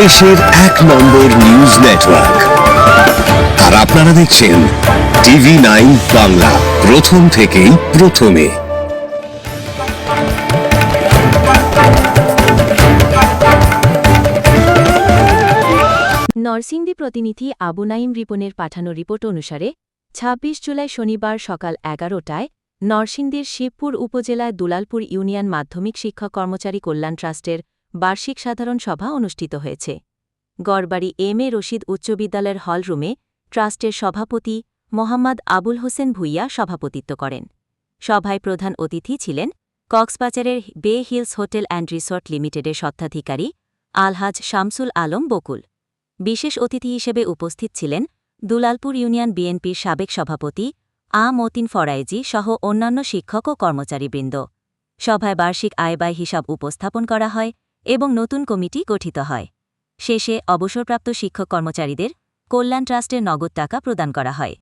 দেশের এক নম্বর news network. আর আপনারা দেখছেন টিভি নাইন বাংলা, প্রথম থেকেই প্রথমে। নরসিংদী প্রতিনিধি আবু নাইম রিপনের পাঠানো রিপোর্ট অনুসারে ২৬ জুলাই শনিবার সকাল এগারোটায় নরসিংদীর শিবপুর উপজেলায় দুলালপুর ইউনিয়ন মাধ্যমিক শিক্ষক কর্মচারী কল্যাণ ট্রাস্টের বার্ষিক সাধারণ সভা অনুষ্ঠিত হয়েছে। গড়বাড়ি এম এ রশিদ উচ্চ বিদ্যালয়ের হলরুমে ট্রাস্টের সভাপতি মোহাম্মদ আবুল হোসেন ভুইয়া সভাপতিত্ব করেন। সভায় প্রধান অতিথি ছিলেন কক্সবাজারের বে হিলস হোটেল অ্যান্ড রিসর্ট লিমিটেডের স্বত্বাধিকারী আলহাজ শামসুল আলম বকুল। বিশেষ অতিথি হিসেবে উপস্থিত ছিলেন দুলালপুর ইউনিয়ন বিএনপির সাবেক সভাপতি আ মতিন ফরাইজি সহ অন্যান্য শিক্ষক ও কর্মচারীবৃন্দ। সভায় বার্ষিক আয়ব্যয় হিসাব উপস্থাপন করা হয় এবং নতুন কমিটি গঠিত হয়। শেষে অবসরপ্রাপ্ত শিক্ষক কর্মচারীদের কল্যাণ ট্রাস্টের নগদ টাকা প্রদান করা হয়।